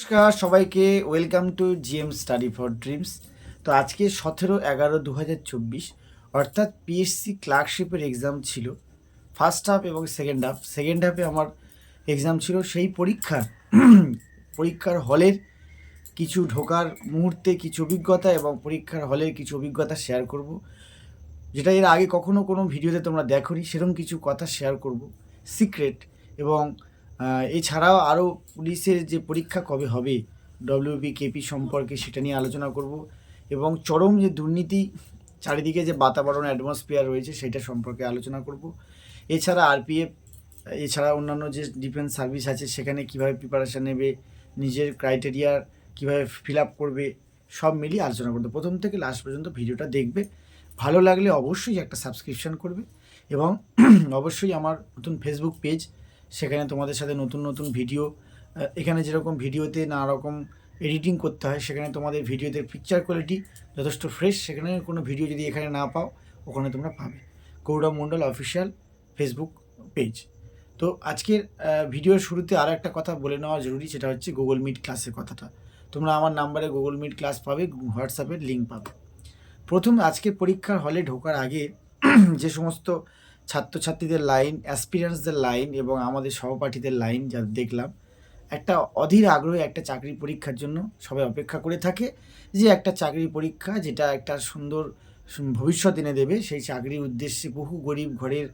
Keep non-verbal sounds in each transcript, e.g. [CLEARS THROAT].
নমস্কার, সবাইকে welcome to GM study for dreams. তো আজকে সতেরো এগারো দু হাজার চব্বিশ, অর্থাৎ পিএসসি ক্লার্কশিপের এক্সাম ছিল ফার্স্ট হাফ এবং সেকেন্ড হাফ সেকেন্ড হাফে আমার এক্সাম ছিল, সেই পরীক্ষা, পরীক্ষার হলের কিছু ঢোকার মুহূর্তে কিছু অভিজ্ঞতা এবং পরীক্ষার হলের কিছু অভিজ্ঞতা শেয়ার করব। যেটা এর আগে কখনো কোনো ভিডিওতে তোমরা দেখোনি সেরকম কিছু কথা শেয়ার করব। সিক্রেট এবং এছাড়াও আরও পুলিশের যে পরীক্ষা কবে হবে ডব্লিউবি কেপি সম্পর্কে সেটা নিয়ে আলোচনা করব এবং চরম যে দুর্নীতি, চারিদিকে যে বাতাবরণ অ্যাটমসফিয়ার রয়েছে সেটা সম্পর্কে আলোচনা করব। এছাড়া আরপিএফ এছাড়া অন্যান্য যে ডিফেন্স সার্ভিস আছে সেখানে কীভাবে প্রিপারেশান নেবে, নিজের ক্রাইটেরিয়া কীভাবে ফিল আপ করবে, সব মিলিয়ে আলোচনা করতে প্রথম থেকে লাস্ট পর্যন্ত ভিডিওটা দেখবে। ভালো লাগলে অবশ্যই একটা সাবস্ক্রিপশন করবে এবং [CLEARS THROAT] অবশ্যই আমার নতুন ফেসবুক পেজ সেখানে তোমাদের সাথে নতুন নতুন ভিডিও এখানে যেরকম ভিডিওতে নানা রকম এডিটিং করতে হয়, সেখানে তোমাদের ভিডিওতে পিকচার কোয়ালিটি যথেষ্ট ফ্রেশ সেখানে কোনো ভিডিও যদি এখানে না পাও, ওখানে তোমরা পাবে। Gourav Mondal official Facebook page তো আজকের ভিডিওর শুরুতে আর একটা কথা বলে নেওয়া জরুরি, সেটা হচ্ছে গুগল মিট ক্লাসের কথাটা। তোমরা আমার নাম্বারে গুগল মিট ক্লাস পাবে হোয়াটসঅ্যাপের লিঙ্ক পাবে। প্রথম আজকে পরীক্ষার হলে ঢোকার আগে [CLEARS THROAT] যে সমস্ত ছাত্রছাত্রীদের লাইন অ্যাসপিরিয়েন্সদের লাইন এবং আমাদের সহপাঠীদের লাইন যা দেখলাম, একটা অধীর আগ্রহে একটা চাকরি পরীক্ষার জন্য সবাই অপেক্ষা করে থাকে যে একটা চাকরি পরীক্ষা যেটা একটা সুন্দর ভবিষ্যৎ এনে দেবে, সেই চাকরির উদ্দেশ্যে বহু গরিব ঘরের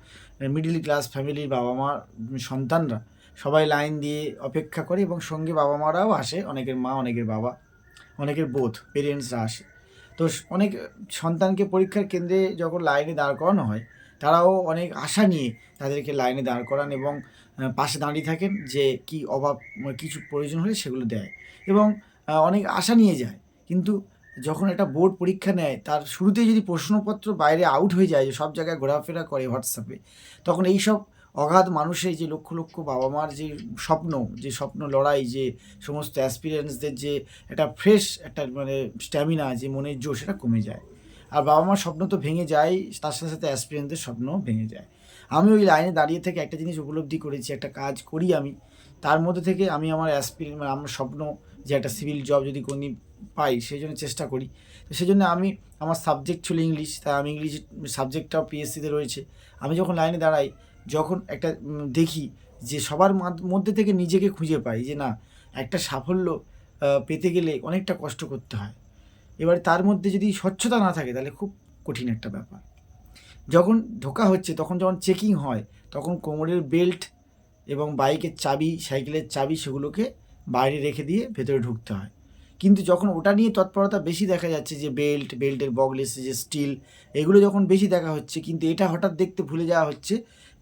মিডল ক্লাস ফ্যামিলির বাবা মা সন্তানরা সবাই লাইন দিয়ে অপেক্ষা করে এবং সঙ্গে বাবা মারাও আসে, অনেকের মা, অনেকের বাবা, অনেকের বোধ পেরেন্টসরা আসে। তো অনেক সন্তানকে পরীক্ষার কেন্দ্রে যখন লাইনে দাঁড় করানো হয় তারাও অনেক আশা নিয়ে তাদেরকে লাইনে দাঁড় করান এবং পাশে দাঁড়িয়ে থাকেন যে কি অভাব মানে কিছু প্রয়োজন হলে সেগুলো দেয় এবং অনেক আশা নিয়ে যায়। কিন্তু যখন একটা বোর্ড পরীক্ষা নেয়, তার শুরুতেই যদি প্রশ্নপত্র বাইরে আউট হয়ে যায় যে সব জায়গায় ঘোরাফেরা করে হোয়াটসঅ্যাপে, তখন এই সব অগাধ মানুষের যে লক্ষ লক্ষ বাবা মার যে স্বপ্ন যে স্বপ্ন লড়াই, যে সমস্ত অ্যাসপিরিয়েন্সদের যে একটা ফ্রেশ একটা মানে স্ট্যামিনা যে মনের জোর সেটা কমে যায়। আর বাবা মার স্বপ্ন তো ভেঙে যায়, তার সাথে সাথে অ্যাসপিরিয়েন্সদের স্বপ্নও ভেঙে যায়। আমি ওই লাইনে দাঁড়িয়ে থেকে একটা জিনিস উপলব্ধি করেছি, একটা কাজ করি আমি। তার মধ্যে থেকে আমি আমার অ্যাসপিরিয়েন্স মানে আমার স্বপ্ন যে একটা সিভিল জব যদি কোনদিন পাই, সেই জন্য চেষ্টা করি। তো সেই জন্য আমি, আমার সাবজেক্ট ছিল ইংলিশ তাই আমি ইংলিশ সাবজেক্টটাও পিএসসিতে রয়েছে। আমি যখন লাইনে দাঁড়াই, যখন একটা দেখি যে সবার মধ্যে থেকে নিজেকে খুঁজে পাই যে না, একটা সাফল্য পেতে গেলে অনেকটা কষ্ট করতে হয়। এবার তার মধ্যে যদি স্বচ্ছতা না থাকে, তাহলে খুব কঠিন একটা ব্যাপার। যখন ঢোকা হচ্ছে, তখন যখন চেকিং হয়, তখন কোমরের বেল্ট এবং বাইকের চাবি, সাইকেলের চাবি সেগুলোকে বাইরে রেখে দিয়ে ভেতরে ঢুকতে হয়। কিন্তু যখন ওটা নিয়ে তৎপরতা বেশি দেখা যাচ্ছে যে বেল্ট, বেল্টের বগলেসে যে স্টিল, এগুলো যখন বেশি দেখা হচ্ছে, কিন্তু এটা হঠাৎ দেখতে ভুলে যাওয়া হচ্ছে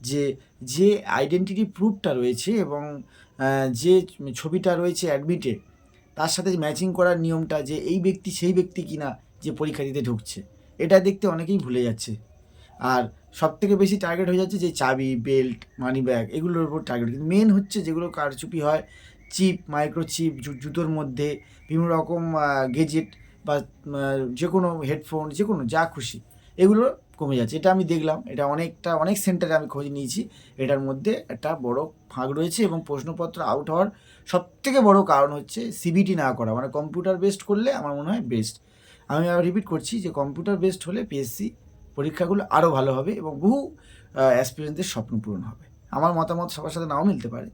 যে যে আইডেন্টিটি প্রুফটা রয়েছে এবং যে ছবিটা রয়েছে অ্যাডমিটে তার সাথে ম্যাচিং করার নিয়মটা যে এই ব্যক্তি সেই ব্যক্তি কিনা যে পরীক্ষা দিতে ঢুকছে, এটা দেখতে অনেকেই ভুলে যাচ্ছে। আর সব থেকে বেশি টার্গেট হয়ে যাচ্ছে যে চাবি বেল্ট মানি ব্যাগ এগুলোর উপর টার্গেট কিন্তু মেন হচ্ছে যেগুলো কারচুপি হয় চিপ মাইক্রো চিপ জুতোর মধ্যে, বিভিন্ন রকম গেজেট বা যে কোনো হেডফোন যে কোনো যা খুশি, এগুলো কমে যাচ্ছে। এটা আমি দেখলাম। এটা অনেকটা, অনেক সেন্টারে আমি খোঁজ নিয়েছি। এটার মধ্যে একটা বড় ফাঁক রয়েছে এবং প্রশ্নপত্র আউট হওয়ার সব থেকে বড় কারণ হচ্ছে সিবিটি না করা। মানে কম্পিউটার বেসড করলে আমার মনে হয় বেস্ট আমি আবার রিপিট করছি যে কম্পিউটার বেসড হলে পিএসসি পরীক্ষাগুলো আরও ভালো হবে এবং বহু অ্যাসপিরেন্টদের স্বপ্ন পূরণ হবে। আমার মতামত সবার সাথে নাও মিলতে পারে।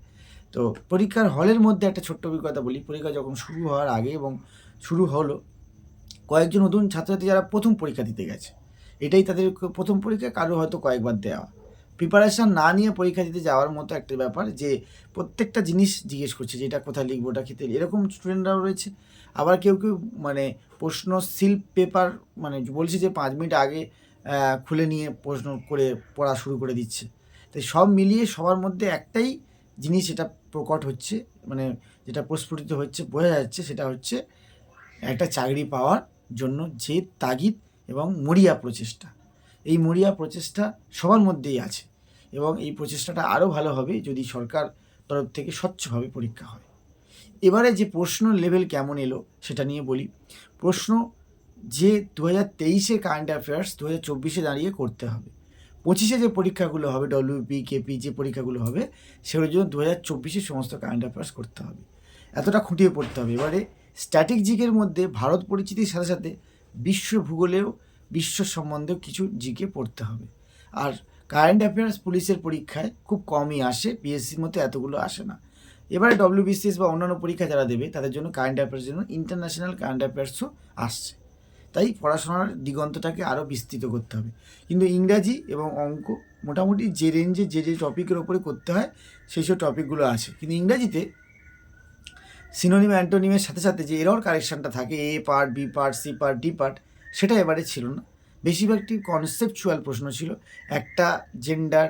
তো পরীক্ষার হলের মধ্যে একটা ছোট্ট অভিজ্ঞতা বলি। পরীক্ষা যখন শুরু হওয়ার আগে এবং শুরু হলো, কয়েকজন নতুন ছাত্রছাত্রী যারা প্রথম পরীক্ষা দিতে গেছে। এটাই তাদের প্রথম পরীক্ষা, কারও হয়তো কয়েকবার দেওয়া। প্রিপারেশান না নিয়ে পরীক্ষা দিতে যাওয়ার মতো একটা ব্যাপার যে প্রত্যেকটা জিনিস জিজ্ঞেস করছে যে এটা কোথায় লিখব, ওটা খেতে এরকম স্টুডেন্টরাও রয়েছে। আবার কেউ কেউ মানে প্রশ্ন সিল্প পেপার মানে বলছে যে পাঁচ মিনিট আগে খুলে নিয়ে প্রশ্ন করে পড়া শুরু করে দিচ্ছে। তাই সব মিলিয়ে সবার মধ্যে একটাই জিনিস এটা প্রকট হচ্ছে মানে যেটা প্রস্ফুটিত হচ্ছে, বোঝা যাচ্ছে সেটা হচ্ছে একটা চাকরি পাওয়ার জন্য যে তাগিদ এবং মরিয়া প্রচেষ্টা। এই মরিয়া প্রচেষ্টা সবার মধ্যেই আছে এবং এই প্রচেষ্টাটা আরও ভালো হবে যদি সরকার তরফ থেকে স্বচ্ছভাবে পরীক্ষা হয়। এবারে যে প্রশ্ন লেভেল কেমন এলো সেটা নিয়ে বলি। প্রশ্ন যে দু হাজার তেইশে কারেন্ট অ্যাফেয়ার্স দু হাজার চব্বিশে দাঁড়িয়ে করতে হবে। পঁচিশে যে পরীক্ষাগুলো হবে ডব্লিউপি কেপি যে পরীক্ষাগুলো হবে সেগুলোর জন্য দু হাজার চব্বিশে সমস্ত কারেন্ট অ্যাফেয়ার্স করতে হবে। এতটা খুঁটিয়ে পড়তে হবে। এবারে স্ট্যাটিক জিকের মধ্যে ভারত পরিচিতির সাথে সাথে বিশ্ব ভূগোলেও, বিশ্ব সম্বন্ধেও কিছু জিকে পড়তে হবে। আর কারেন্ট অ্যাফেয়ার্স পুলিশের পরীক্ষায় খুব কমই আসে পিএসসির মতো এতগুলো আসে না। এবারে ডব্লিউবিসিএস বা অন্যান্য পরীক্ষা যারা দেবে, তাদের জন্য কারেন্ট অ্যাফেয়ার্সের জন্য ইন্টারন্যাশনাল কারেন্ট অ্যাফেয়ার্সও আসছে। তাই পড়াশোনার দিগন্তটাকে আরও বিস্তৃত করতে হবে। কিন্তু ইংরাজি এবং অঙ্ক মোটামুটি যে রেঞ্জে যে যে টপিকের ওপরে করতে হয়, সেই সব টপিকগুলো আছে। কিন্তু ইংরাজিতে সিনোনিম অ্যান্টোনিমের সাথে সাথে যে এরর কারেকশানটা থাকে, A part, B part, C part, D part, সেটা এবারে ছিল না। বেশিরভাগটি কনসেপচুয়াল প্রশ্ন ছিল, একটা জেন্ডার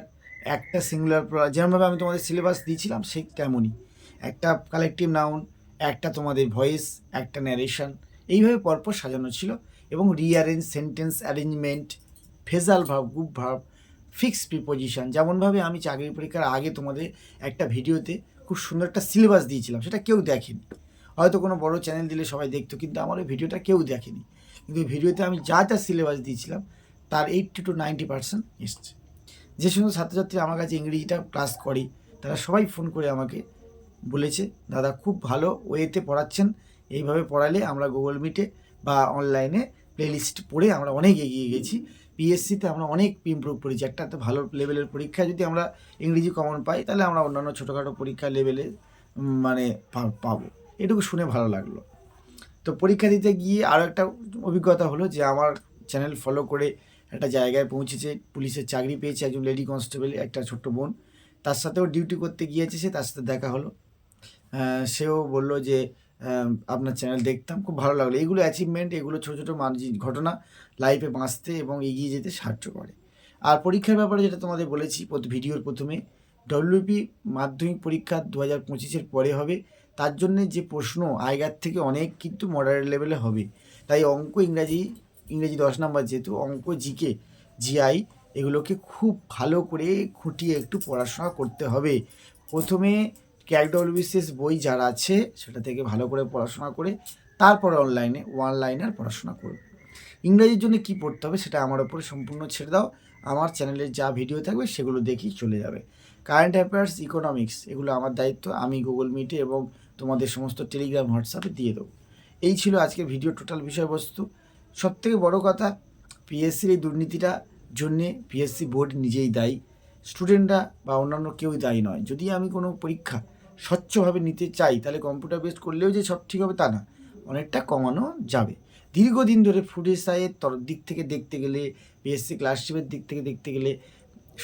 একটা সিঙ্গুলার যেমনভাবে আমি তোমাদের সিলেবাস দিয়েছিলাম সেই তেমনই। একটা কালেকটিভ নাউন একটা তোমাদের ভয়েস একটা ন্যারেশন এইভাবে পরপর সাজানো ছিল এবং rearrange sentence arrangement phrasal verb group verb fixed preposition যেমনভাবে আমি চাকরি পরীক্ষার আগে তোমাদের একটা ভিডিওতে খুব সুন্দর একটা সিলেবাস দিয়েছিলাম, সেটা কেউ দেখেনি। হয়তো কোনো বড় চ্যানেল দিলে সবাই দেখতো, কিন্তু আমার ওই ভিডিওটা কেউ দেখেনি। কিন্তু ভিডিওতে আমি যা যা সিলেবাস দিয়েছিলাম, তার এইটটি টু নাইনটি পার্সেন্ট এসছে। যে সমস্ত ছাত্রছাত্রী আমার কাছে ইংরেজিটা ক্লাস করে, তারা সবাই ফোন করে আমাকে বলেছে, দাদা, খুব ভালো ওয়েতে পড়াচ্ছেন, এইভাবে পড়ালে আমরা গুগল মিটে বা অনলাইনে প্লেলিস্ট পড়ে আমরা অনেক এগিয়ে গেছি। পিএসসিতে আমরা অনেক ইমপ্রুভ করেছি। একটা তো ভালো লেভেলের পরীক্ষায় যদি আমরা ইংরেজি কমন পাই, তাহলে আমরা অন্যান্য ছোটোখাটো পরীক্ষা লেভেলে মানে পাবো। এটুকু শুনে ভালো লাগল। তো পরীক্ষা দিতে গিয়ে আরও একটা অভিজ্ঞতা হলো যে, আমার চ্যানেল ফলো করে একটা জায়গায় পৌঁছেছে, পুলিশের চাকরি পেয়েছে একজন লেডি কনস্টেবল একটা ছোট্ট বোন। তার সাথেও ডিউটি করতে গিয়েছে সে, তার সাথে দেখা হলো। সেও বলল যে আপনার চ্যানেল দেখতাম, খুব ভালো লাগল। এগুলো অ্যাচিভমেন্ট এগুলো ছোটো ছোটো মানুষ ঘটনা লাইফে বাঁচতে এবং এগিয়ে যেতে সাহায্য করে। আর পরীক্ষার ব্যাপারে যেটা তোমাদের বলেছি ভিডিওর প্রথমে ডব্লিউপি মাধ্যমিক পরীক্ষা দু হাজার পঁচিশের পরে হবে। তার জন্যে যে প্রশ্ন, আগের থেকে অনেক কিন্তু মডারেট লেভেলে হবে। তাই অঙ্ক ইংরাজি, ইংরেজি দশ নাম্বার যেহেতু, অঙ্ক, জিকে, জিআই, এগুলোকে খুব ভালো করে খুঁটিয়ে একটু পড়াশোনা করতে হবে। প্রথমে ক্যাক ডব্লিউবিসিএস বই যারা আছে, সেটা থেকে ভালো করে পড়াশোনা করে, তারপরে অনলাইনে ওয়ান লাইনার পড়াশোনা করবে। ইংরেজির জন্য কী পড়তে হবে সেটা আমার ওপরে সম্পূর্ণ ছেড়ে দাও। আমার চ্যানেলে যা ভিডিও থাকবে সেগুলো দেখেই চলে যাবে। কারেন্ট অ্যাফেয়ার্স ইকোনমিক্স এগুলো আমার দায়িত্ব। আমি গুগল মিটে এবং তোমাদের সমস্ত টেলিগ্রাম হোয়াটসঅ্যাপে দিয়ে দেবো। এই ছিল আজকে ভিডিও টোটাল বিষয়বস্তু। সবথেকে বড় কথা পিএসসির এই দুর্নীতিটা জন্যে পিএসসি বোর্ড নিজেই দায়ী। স্টুডেন্টরা বা অন্যান্য কেউই দায়ী নয়। যদি আমি কোনো পরীক্ষা স্বচ্ছভাবে নিতে চাই, তাহলে কম্পিউটার বেসড করলেও যে সব ঠিক হবে তা না, অনেকটা কমানো যাবে। দীর্ঘদিন ধরে ফুড এসআইয়ের তর দিক থেকে দেখতে গেলে পিএসসি ক্লাসশিপের দিক থেকে দেখতে গেলে,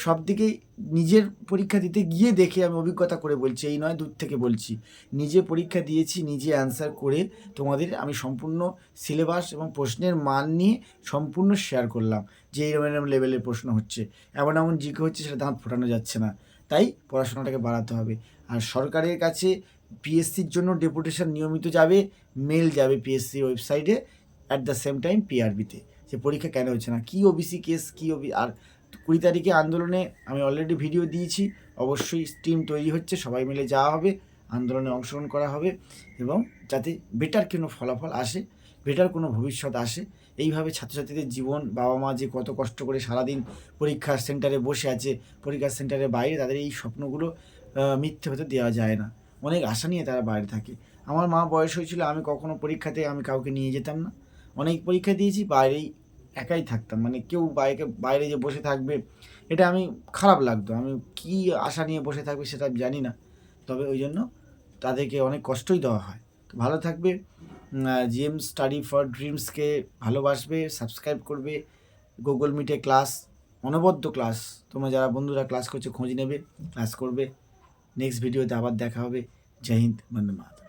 সব দিকেই নিজের পরীক্ষা দিতে গিয়ে দেখে আমি অভিজ্ঞতা করে বলছি, এই নয় দূর থেকে বলছি। নিজে পরীক্ষা দিয়েছি, নিজে অ্যান্সার করে তোমাদের আমি সম্পূর্ণ সিলেবাস এবং প্রশ্নের মান নিয়ে সম্পূর্ণ শেয়ার করলাম, যে এরকম এরকম লেভেলের প্রশ্ন হচ্ছে। এমন এমন জিকে হচ্ছে সেটা দাঁত ফোটানো যাচ্ছে না। তাই পড়াশোনাটাকে বাড়াতে হবে। আর সরকারের কাছে পিএসসির জন্য ডেপুটেশন নিয়মিত যাবে মেল যাবে পিএসসি ওয়েবসাইটে অ্যাট দ্য সেম টাইম পিআরবিতে যে পরীক্ষা কেন হচ্ছে না? কী ওবিসি কেস কী ওবি আর কুড়ি তারিখে আন্দোলনে আমি অলরেডি ভিডিও দিয়েছি, অবশ্যই টিম তৈরি হচ্ছে, সবাই মিলে যাওয়া হবে, আন্দোলনে অংশগ্রহণ করা হবে, এবং যাতে বেটার কোনো ফলাফল আসে বেটার কোনো ভবিষ্যৎ আসে। এইভাবে ছাত্রছাত্রীদের জীবন, বাবা মা যে কত কষ্ট করে সারাদিন পরীক্ষার সেন্টারে বসে আছে, পরীক্ষার সেন্টারের বাইরে, তাদের এই স্বপ্নগুলো মিথ্যে হতে দেওয়া যায় না। অনেক আশা নিয়ে তারা বাইরে থাকে। আমার মা বয়স হয়েছিল, আমি কখনো পরীক্ষাতে আমি কাউকে নিয়ে যেতাম না। অনেক পরীক্ষা দিয়েছি, বাইরেই একাই থাকতাম। মানে কেউ বাইরে বাইরে যে বসে থাকবে, এটা আমি খারাপ লাগতো। আমি কি আশা নিয়ে বসে থাকবে সেটা জানি না। তবে ওই জন্য তাদেরকে অনেক কষ্টই দেওয়া হয়। তো ভালো থাকবে। জিএম স্টাডি ফর ড্রিমসকে ভালোবাসবে সাবস্ক্রাইব করবে। গুগল মিটে ক্লাস অনবদ্য ক্লাস তোমরা যারা বন্ধুরা ক্লাস করছ, খোঁজ নেবে ক্লাস করবে। নেক্সট ভিডিওতে আবার দেখা হবে। জয় হিন্দ বন্দে মাতরম।